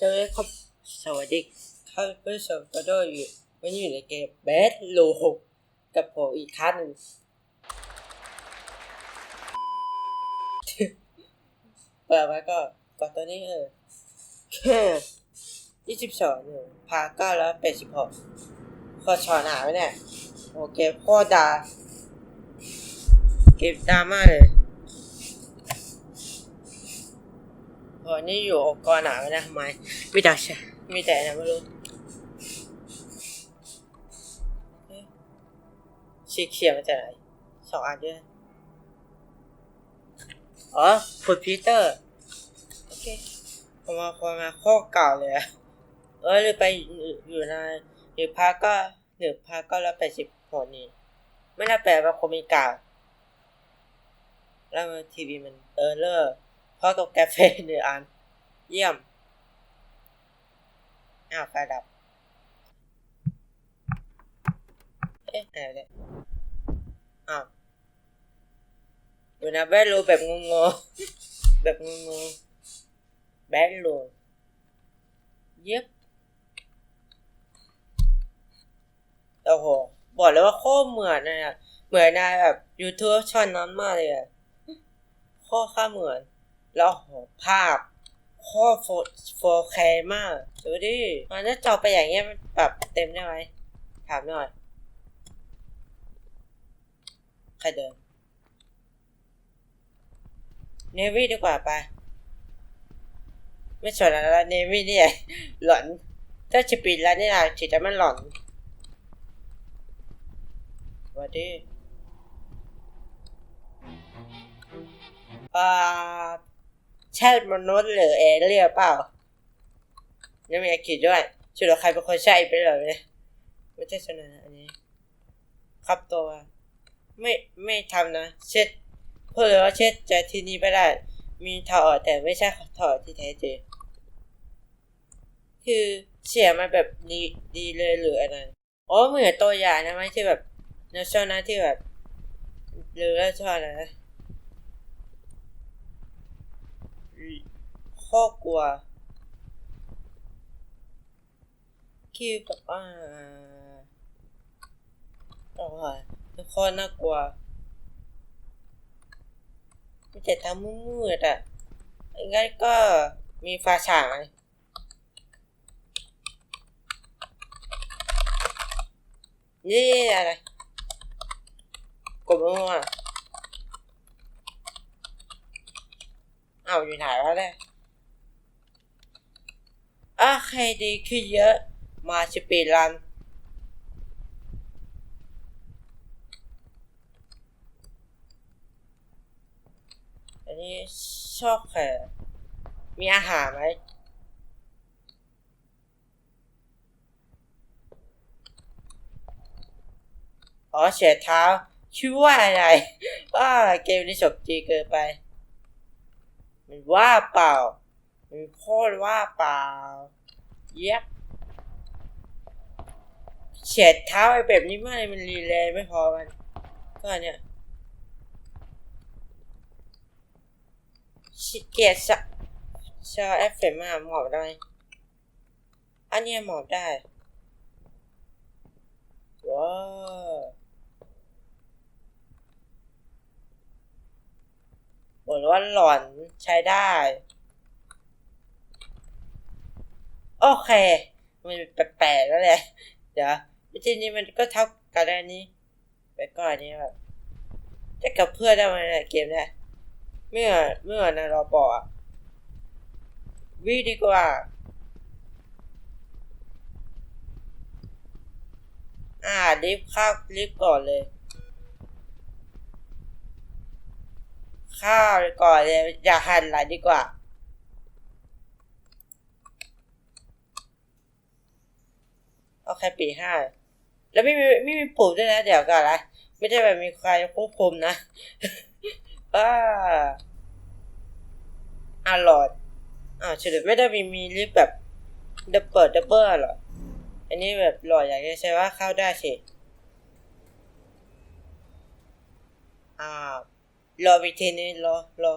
สวัสดีครับสวัสดีท่านผู้ชมก็ด้วยอยู่วันนี้อยู่ในเกมแบทโลหกกับผมอีกครั้งหนึ่งเปิดมาก็กดตัวนี้เออแค่ยี่สิบสองหนึ่งพาเก้าแล้วแปดสิบหกโคตรชอหนาไว้เนี่ยโอเคโคตรดาเกมดราม่าเลย โอ้นี่อยู่องค์กรหนาไว้นะทำไมมีแต่ใช่มีแต่นะไม่รู้สีเขียวมาจากไหนสองอันด้วยอ๋อคุณพีเตอร์ โอเคผมมาคนมาข้อเก่าเลยอะเออหรือไปอยู่ในหรือพักก็หรือพักก็ล้วแปดสิบหนนี่ ไม่น่าแปลว่าคงมีกาแล้วทีวีมันเออเลอร์ พราะตกกาแฟหนึ่งอัน เยี่ยม อ้าวไฟดับ เอ๊ะอะไรเนี่ยอ้าวอยู่นะแบทโลแบบงงๆแบบงงๆแบทโลเย็บโอ้โห บอกเลยว่าโคตรเหมือนเลยอะเหมือนในแบบ YouTube ช่อนนั้นมากเลยอะโคตรค่าเหมือน แล้วโหภาพโคตรโฟโฟเคมากดูดิมันจะจอไปอย่างเงี้ยมันปรับเต็มได้ไหมถามหน่อย ใครเดินเนวี่ดีกว่าไป ไม่สนแล้วเนวี่เนี่ยหลอน ถ้าจะปิดแล้วนี่นะจิตจะมันหลอนสวัสดีอ่า ใช่มนุษย์หรือเอเลี่ยนเปล่ายังมีอากิด้วยช่วยเหลือใครเป็นคนใช่ไปเลยเนี่ยไม่ใช่ชนะอันนี้ ครับตัว ไม่ไม่ทำนะ เช็ดเพื่อเลยว่าเช็ดจากที่นี่ไม่ได้ มีถอดแต่ไม่ใช่ถอดที่แท้จริงคือเสียมาแบบดีดีเลยหรืออะไรอ๋อเหมือนตัวอย่างนะไหมที่แบบนช่วงนั้นที่แบบหรือว่าช่วงนะ ข้อกลัวคือแบบว่าโอ้ยข้อน่ากลัวมันจะทำมืดๆอะงั้นก็มีฟ้าฉายนี่อะไรกดมั่วอ้าวอยู่ไหนแล้วเนี่ย โอเคดีขึ้นเยอะ มาสปีดรัน อันนี้ชอบแค่มีอาหารไหมอ๋อเสียเท้าชื่อว่าอะไรว่าเกมนี้จบจีเกินไป มันว่าเปล่า มันโคตรว่าเปล่า เย็บเฉียดเท้าไอ้แบบนี้ไม่มันรีเลยไม่พอมันก็เนี่ยชิเกียสะชาเอฟเฟมาหมอบได้ อันเนี้ยหมอบได้ ว้าวบอกว่าหลอนใช้ได้ โอเค มันแปลกๆแล้วแหละเดี๋ยววิธีนี้มันก็เท่ากันได้นี้ไปก่อนนี้แบบจะกับเพื่อนได้ไหมเนี่ยเกมเนี่ยเมื่อเมื่อนะเราบอกวิดีกว่าอ่าลิฟข้าลิฟก่อนเลย ข้าวก่อนเลยอย่าหันหลังดีกว่า โอเคปีห้าแล้วไม่มีไม่มีปุ่มด้วยนะเดี๋ยวก่อนนะไม่ใช่แบบมีใครควบคุมนะบ้าอ่าหลอดอ่าเฉลยไม่ได้มีมีลิฟต์แบบดับเบิลดับเบิลหรออันนี้แบบหล่ออย่างนี้ใช่ว่าเข้าได้สิอ่ารออีกทีนึงรอรอ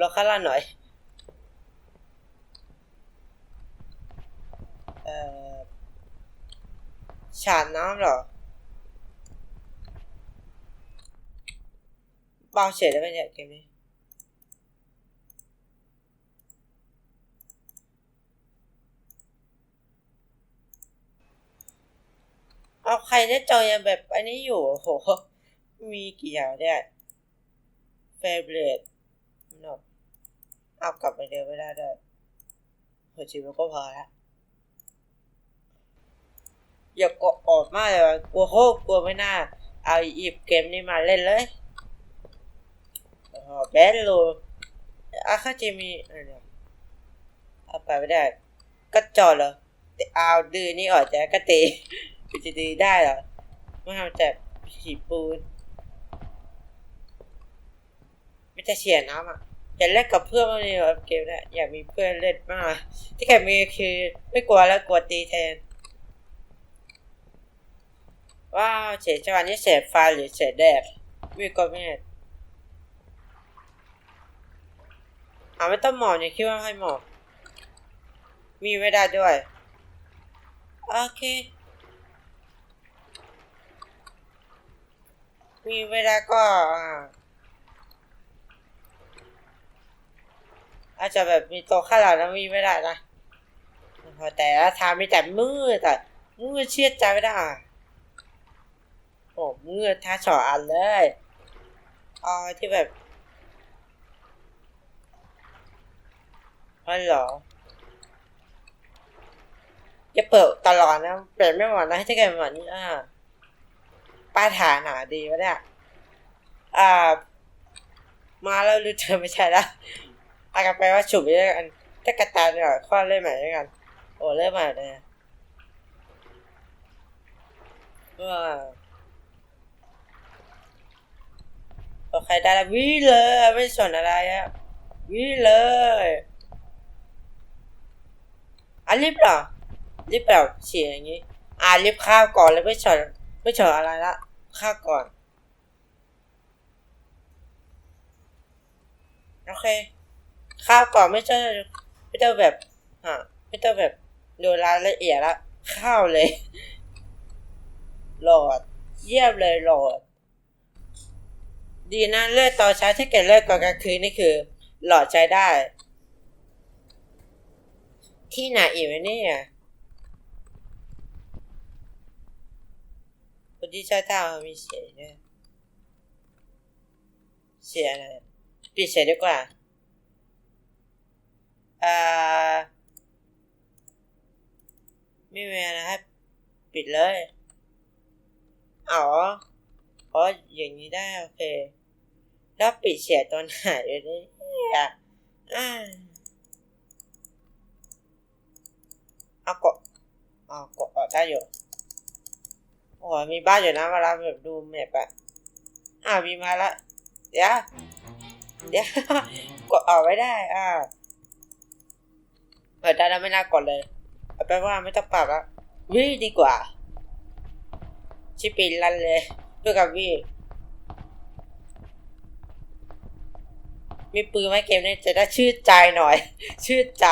รอข้างล่างหน่อย เออ ฉาดน้ำเหรอเบาเฉยได้ไหมเนี่ยเกมนี้เอาใครได้จอยแบบอันนี้อยู่โอ้โหมีกี่อย่างเนี่ยเฟเบรดเนาะเอากลับไปเดิมไม่ได้ด้วยหัวชีวิตก็พอละ อย่ากดออกมากเลยว่ะกลัวโคตรกลัวไม่น่า เอาหยิบเกมนี้มาเล่นเลยอ้โหแบนโลอาคาจิมีอะไรเอาไปไม่ได้ ก็จอดเหรอแต่เอาดื้อนี่ออกจากกตีจะดีได้เหรอไม่ทำจากฉีปูนไม่จะเฉียน้ำอะอยากเล่นกับเพื่อนมากเลยเหรอเกมเนี้ยอยากมีเพื่อนเล่นมาก ที่แกมีคือไม่กลัวแล้วกลัวตีแทน ว้าวเฉยจังหวะนี้เศษไฟหรือเศษแดดมีก็ไม่แน่อ่าไม่ต้องหมอบเนี่ยคิดว่าให้หมอบมีไม่ได้ด้วย โอเค มีเวลาก็อาจจะแบบมีโตะข้าหลังแล้วมีไม่ได้นะแต่ละทางมีแต่มืดแต่มืดเชื่อใจไม่ได้ โอ้มืดท้าฉออันเลยเอที่แบบอ๋อเหรอจะเปิดตลอดนะ เปิดไม่หมดนะให้ที่แกเหมือนอ่าป้ายฐานหนาดีวะเนี่ยอ่า มาแล้วรู้เธอไม่ใช่ละอากันไปว่าฉุบไปด้วยกันถ้ากระตายเนี่ยข้อเล่นใหม่ด้วยกัน โอ้เล่นใหม่เลยว้า โอเคได้ล้ววิ่งเลยไม่สนอะไรอะวิ่งเลยอะรีบเหรอรีบแบบเฉียอย่างงี้ อะรีบข้าวก่อนแล้วไม่สนไม่เฉยอะไรละข้าวก่อนโอเคข้าวก่อนไม่ใช่ไม่ต้องแบบฮะไม่ต้องแบบดูรายละเอียดละข้าวเลยหลอดเยี่ยมเลยหลอด ดีนะเลือกตอนเช้าถ้าเกิดเลือกก่อนกลางคืนนี่คือ หลอดใจได้ ที่ไหนอีกเนี่ยคนที่ใช้ท่ามีเสียงด้วยเสียอะไรปิดเสียดีกว่าอ่าไม่มีอะไรนะครับ ปิดเลย อ๋อ อ๋ออย่างนี้ได้โอเค แล้วปิดเสียตอนไหนเนี่ยอ่าเอากดอ๋อกดออกได้อยู่โอ้ยมีบ้านอยู่นะเวลาแบบดูแมปอะอ้าวมีมาละเดี๋ยวเดี๋ยวกดออกไม่ได้ อ่าเปิดได้แล้วไม่น่ากดเลยเอาไปนว่าไม่ต้องปรับล้ววิ่งดีกว่าชิปีนลันเลย ด้วยกับวิ่มีปืนไหมเกมนี้จะได้ชื่นใจหน่อย ชื่นใจ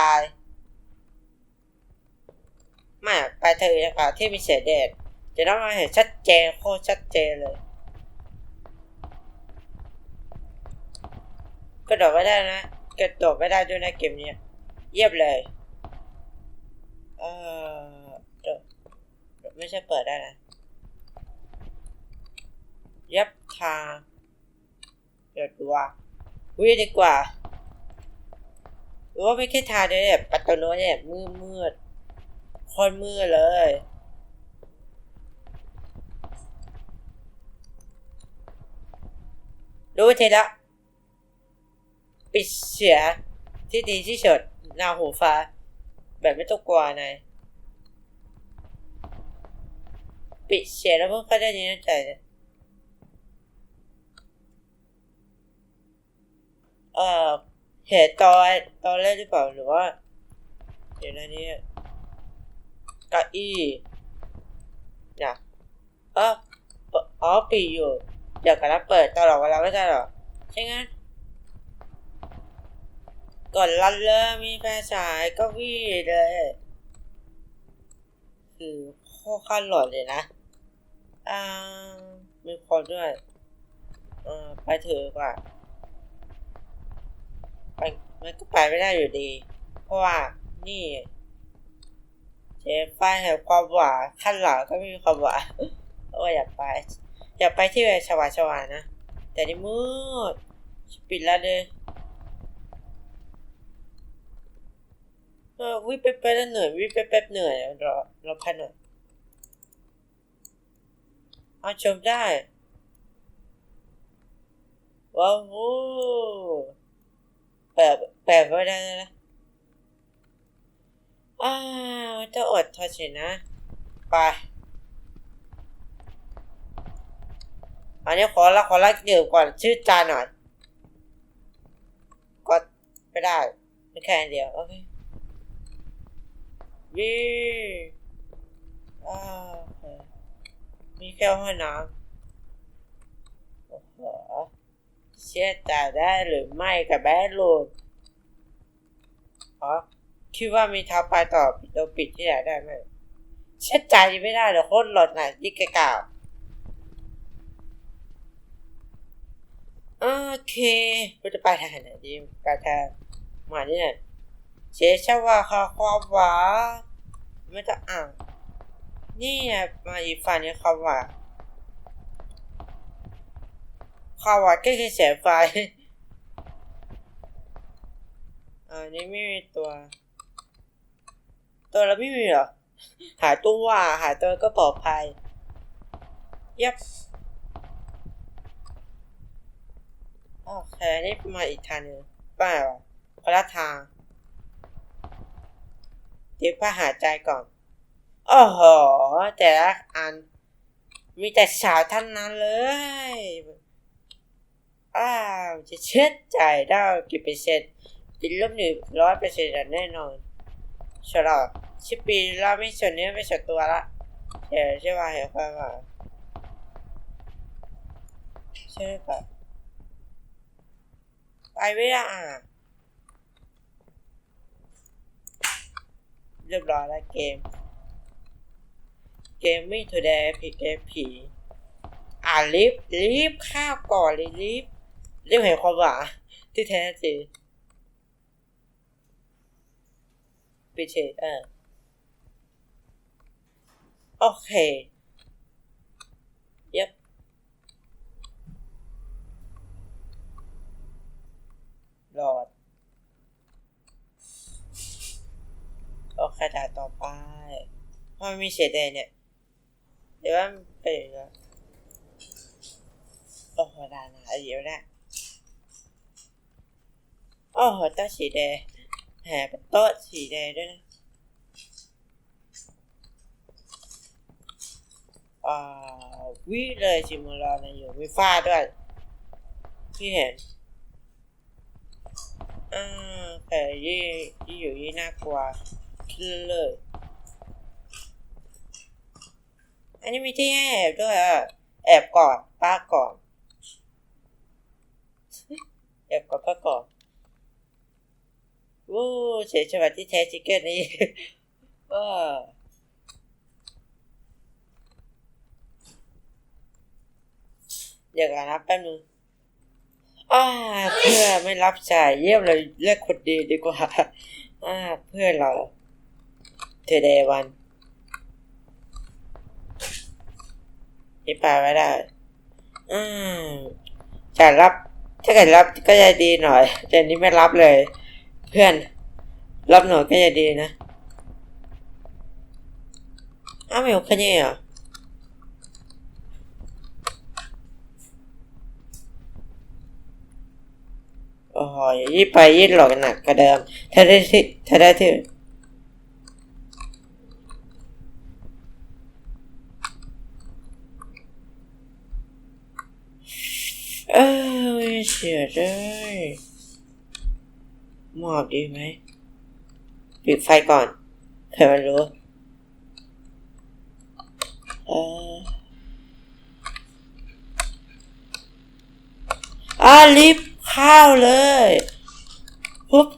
ไม่ไปเธอนะคะที่มีเศษแดดจะต้องมาเห็นชัดเจนโคตรชัดเจนเลย กระโดดไม่ได้นะกระโดดไม่ได้ด้วยนะเกมนี้เยียบเลย เออเดี๋ยวไม่ใช่เปิดได้นะ ย็บทาเดี๋ยวดูว่าวิ่งดีกว่าหรือว่าไม่แค่ทาเดียวเนี่ยประตโนเนี่ยมืดมืดคนมืดเลยรู้ทีละปิดเสียที่ดีที่สุดนาหูฟ้า แบบไม่ต้องกลัวนายปิดเสียแล้วเพิ่งเข้าได้ยินใจเลย เอ่อเหตุตอนตอนแรกหรือเปล่าหรือว่าเดี๋ยวนะเนี่ยก้าอี้เนี่ยเอออ๋อปิดอยู่ เดี๋ยวกันนะเปิดตลอดเวลาไม่ใช่หรอใช่ไงั้นกดรันเลยมีแฟนสายก็วิ่เลยคือข้างหลอดเลยนะอ่ามีคนด้วยเออไปเถือะกว่า ไปมันก็ไปไม่ได้อยู่ดี เพราะว่านี่เจฟไฟแห่งความหวานขั้นหลังก็ไม่มีความหวานโอ้ยอยากไป อยากไปที่แบบสว่างสว่างนะ แต่นี่มืดปิดแล้วเลยเออวิ่งไปไปแล้วเหนื่อยวิ่งไปแป๊บเหนื่อยรอรอพักหน่อยเอาชมได้ ว้าวโว้ เปิดเปิดไม่ได้แล้วนะอ้าวจะอดทนสินะ ไปอันนี้ขอละขอละดื่มก่อนชื่อจานหน่อยก็ไม่ได้ไม่แค่อันเดียว โอเคยี่อ้าวมีแค่ห้องน้ำโอ้โห เชื่อใจได้หรือไม่กับแบดรูมอ๋อคิดว่ามีทางไปต่อเราปิดที่ไหนได้ไหมเชื่อใจไม่ได้เดี๋ยวโคตรหลดน่ะยี่กะกล่าวโอเคเราจะไปทางไหนดีไปทางมาที่ไหนเชชว่าคาความหวาไม่ต้องอ่านนี่มาอีกฝั่งนี้คำว่า คำว่าก็คือเสียงไฟอันนี้ไม่มีตัว ตัวเราไม่มีเหรอ หายตัวว่า หายตัวก็ปลอดภัยยับโอเคนี่มาอีกทางหนึงป้าวะคนละทางเดี๋ยวป้าหายใจก่อนโอ้โหแต่ละอัน มีแต่สาวท่านนั้นเลย อ้าวจะเช็ดใจได้กี่เปอร์เซ็นต์ติดลบหนึ่งร้อยเปอร์เซ็นต์แน่นอนฉลอดชิปปีเราไม่สนเนื้อไม่สนตัวละเดี๋ยวใช่ป่ะเห็นความว่าใช่ป่ะไปไม่ได้อะเรียบร้อยแล้วเกม เกมไม่ถูกแดผีเกมผี อ่ารีบรีบข้าวก่อนเลยรีบ เรีบเห็นความหวานที่แท้จริงปิเฉยเออโอเคย็บหลอดโอเคด่าต่อไปเพราะมันมีเศษแดงเนี่ย เดี๋ยวว่ามันเป็นอย่างนี้โอ้โหด่าหนาเดี๋ยวนะ โอ้โหโต๊ะสีแดงแหมเป็นโต๊ะสีแดงด้วยนะอ่าวิเลยชิมรอนะอยู่มีฝ้าด้วย ที่เห็นอ่าแต่ยี่ยี่อยู่ยี่น่ากลัวขึ้นเลยอันนี้มีที่ให้แอบด้วยอะแอบก่อนป้าก่อนแอบก่อนป้าก่อน วู้เฉยฉบับที่แท้ชิคเก้นนี่ว้าเดี๋ยวก่อนนะแป๊บนึงอ่าเพื่อไม่รับสายเยี่ยมเลยเรียกคนดีดีกว่าอ่าเพื่อเราเทเดวันที่ปาไม่ได้ อืมจะรับ ถ้าเกิดรับก็จะดีหน่อยแต่นี้ไม่รับเลย เพื่อน รับหน่อยก็จะดีนะ อ้าวไม่โอเคเนี่ยเหรอโอ้โหยิ่ไปยิ่หลอกหนักกว่าเดิม ถ้าได้ที่ถ้าได้ที่เอ้ยเสียเลย หมอบดีไหมปิดไฟก่อนเผื่อมันรู้เอออาลิฟข้าวเลยปุ๊บ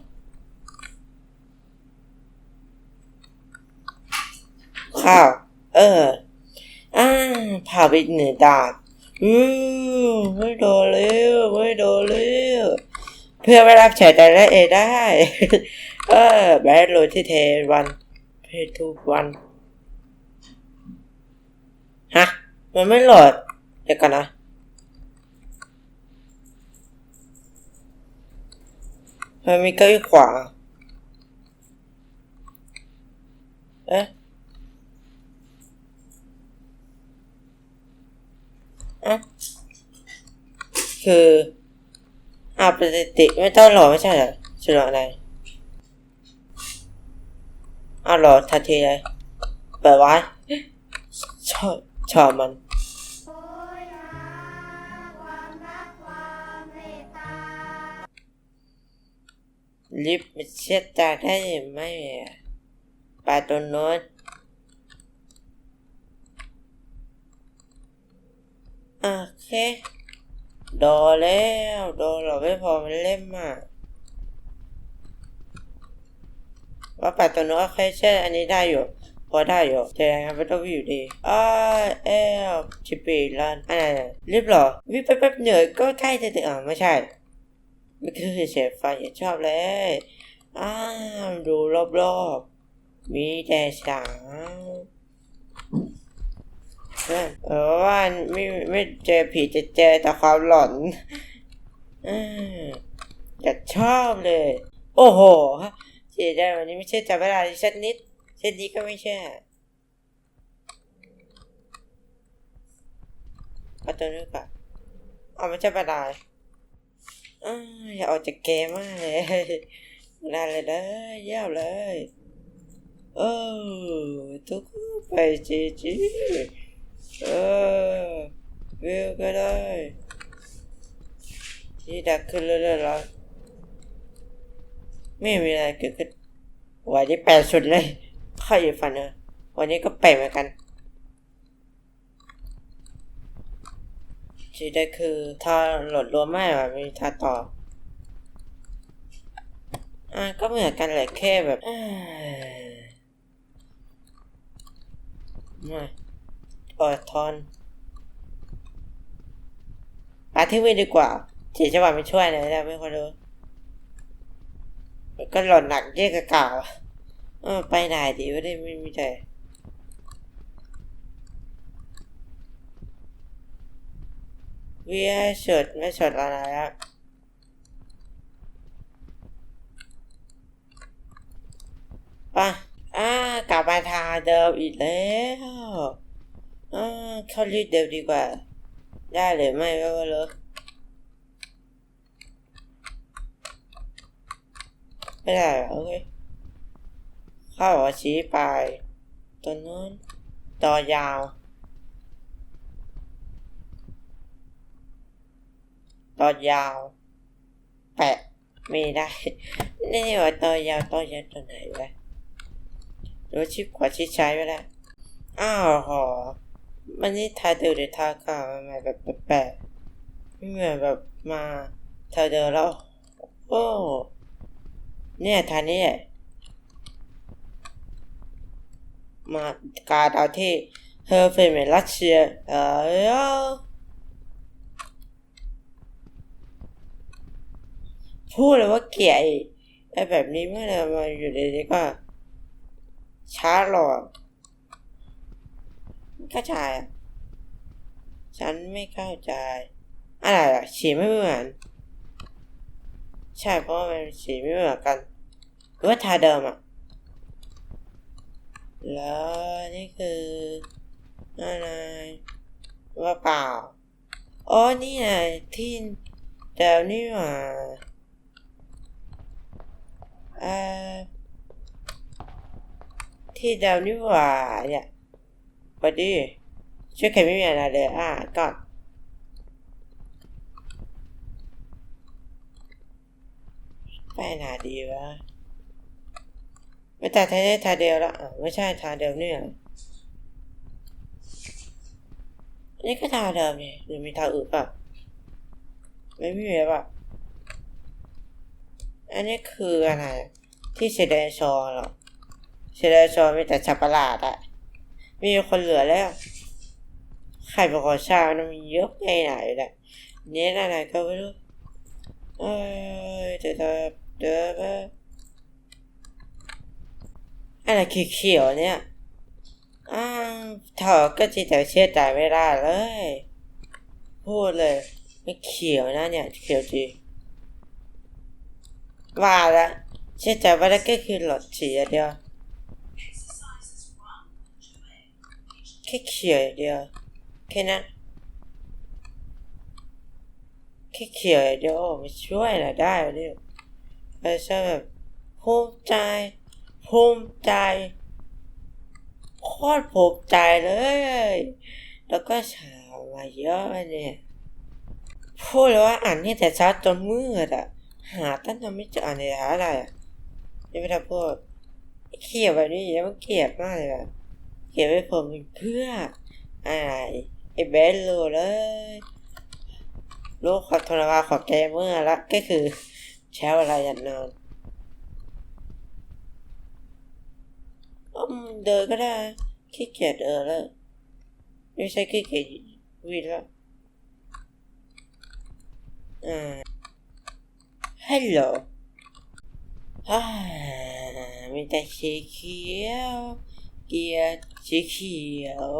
ข้าว เออ อ่าผ่าไปอีกหนึ่งดาบอือไม่โดนเร็วไม่โดนเร็ว เพื่อไม่รับใช้แต่ละเอได้ เออแบดโรที่เทวันเพทุกวันฮะ มันไม่โหลด เดี๋ยวกันนะมันมีเก้าอี้ขวา เอ๊ะอะคือ อาปฏิติไม่ต้องหรอไม่ใช่เหรอชื่ออะไรอ้าวหรอทันทีเลยเปิดไว้ชอบชอบมันลิฟต์มันเช็ดตาได้ไหมปลาตัวโน้นโอเค ดนแล้วโดนเราไม่พอมันเล่มอะว่าปลาตัวโน้นเคยเช่นอันนี้ได้อยู่ พอได้อยู่แต่ยังไม่ต้องวิ่งอยู่ดีอ้าเอลชิปปี้ลันอันนั้นรีบหรอวิ่งไปแป๊บเหนื่อยก็ใกล้จะถึงอะไม่ใช่ไม่คือเฉดไฟชอบเลยอ้าวดูรอบๆ มีแต่สาว เอนเอว่าไม่ไม่เจอผีจะเจอแต่ความหลอนอืมอย่าชอบเลย โอ้โหเสียดายวันนี้ไม่ใช่จับเวลาสักนิดเช่นนี้ก็ไม่ใช่เอาตัวนี้ก่อนเอาไม่ใช่ปลาดายอ้าอย่าออกจากเกมมากเลยได้เลยได้เยี่ยมเลย เออทุกคนไปจีจี เออวิวก็ได้ ที่ดักขึ้นเรื่อยๆแล้วไม่มีอะไรเกิดขึ้นวันนี้แปลกสุดเลยข้าอยู่ฝันนะวันนี้ก็แปลกเหมือนกันที่ได้คือถ้าโหลดรวมไม่แบบมีท่าต่อ อ่าก็เหมือนกันแหละแค่แบบเอ้ยไม่ ดทนอาที่วิ่งดีกว่าจีจะว่าไม่ช่วยเลยนะไม่คนรู้มันก็หล่นหนักเยอะกับเก่าเออไปไหนดีวะเนี่ยไม่มีแต่เวียสดไม่สดอะไรครับป่ะอ่ากลับมาทางเดิมอีกแล้ว เข้ารีดเดิมดีกว่า ได้หรือไม่ก็ไม่รู้ไม่ได้เหรอโอเคเข้าหัวชี้ไปตัวนู้นต่อยาว ต่อยาว แปะไม่ได้ นี่ว่าต่อยาวต่อยาวตัวไหนวะดูชิปขวาชิดซ้ไปแล้วอ้าวหอ มันนี่ทาเดิมหรือทาเก่ามันมาแบบแปลกๆไม่เหมือนแบบมาทาเดิมแล้วโอ้เนี่ยทานี่แหละมากาดเอาที่เฮอร์เฟมรัสเซียเออพูดเลยว่าเกลียดไอ้แบบนี้ไม่เลยมาอยู่ดีๆก็ช้าหรอก เข้าใจอะฉันไม่เข้าใจ อะไรอะสีไม่เหมือน ใช่เพราะว่ามันสีไม่เหมือนกันหรือว่าทาเดิมอะแล้วนี่คืออะไรว่าเปล่าอ๋อนี่ไงที่เดิมนี่หว่าเอ่อที่เดาวนี่หว่าเนี่ย พอดีช่วยใครไม่มีอะไรเลยอะก่อนไปไหนดีวะไม่แต่ทาได้ทาเดียวละอะไม่ใช่ทาเดียวเนี่ยอันนี่ก็ทาเดิมนี่หรือมีทาอื่นปะไม่มีเลยปะอันนี้คืออะไรที่เซเดชอหรอเซเดชอมีแต่สัตว์ประหลาดอะ มีคนเหลือแล้วใครเป็นคนสร้างมันมีเยอะไปไหนแหละเน้นอะไรก็ไม่รู้เอ้ยเดี๋ยวเดี๋ยวอะไรเขียวๆเนี่ยอ้าวเธอก็จีแต่เชื่อใจไม่ได้เลย พูดเลย ไม่เขียวนะเนี่ยเขียวจริงว่าละเชื่อใจว่าได้ก็คือหลอดสียเดียว แค่เขียวอย่างเดียวแค่นั้นแค่เขียวอย่างเดียวไม่ช่วยนะได้เนี่ยไปซะแบบภูมิใจภูมิใจโคตรภูมิใจเลย แล้วก็ฉาวมาเยอะเนี่ยพูดเลยว่าอ่านนี่แต่เช้าจนมืดอะหาตั้งแต่ไม่เจออ่านในหาอะไรอะยังไม่ได้พูดเขียวแบบนี้ยังมันเกลียดมากเลยอะ เก็บไว้ผมเพื่ออะไรไอ้เบสรู้เลยรู้ขอโทรมาของแกเมื่อละก็คือใช้เวลาอย่างนานอืมเดินก็ได้ขี้เกียจเออแล้วไม่ใช่ขี้เกียจวิ่งแล้วอ่าฮัลโหลอ่ามีแต่เขียว เกียร์สีเขียว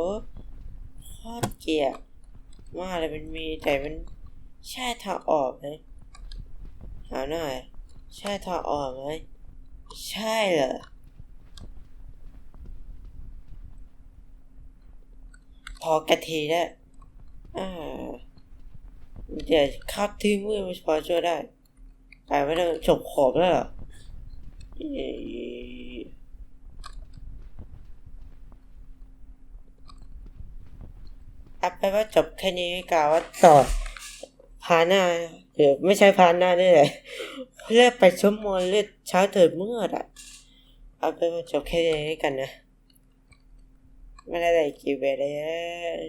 โคตรเกลียดมากเลยมันมีแต่มันใช่ทางออกไหมถามหน่อยใช่ทางออกไหมใช่เหรอพอกะทีแล้วอ่าเดี๋ยวเข้าที่มือมันพอช่วยได้แต่ไม่ต้องจบขอบแล้วเหรอ เอาไปว่าจบแค่นี้กล่าวว่าต่อพาหน้าหรือไม่ใช่พาหน้าด้วยเลยเลือกไปชั่วโมงเลือกเช้าเถิดเมื่ออะเอาไปว่าจบแค่นี้กันนะไม่ได้อะไรกี่เบรเลย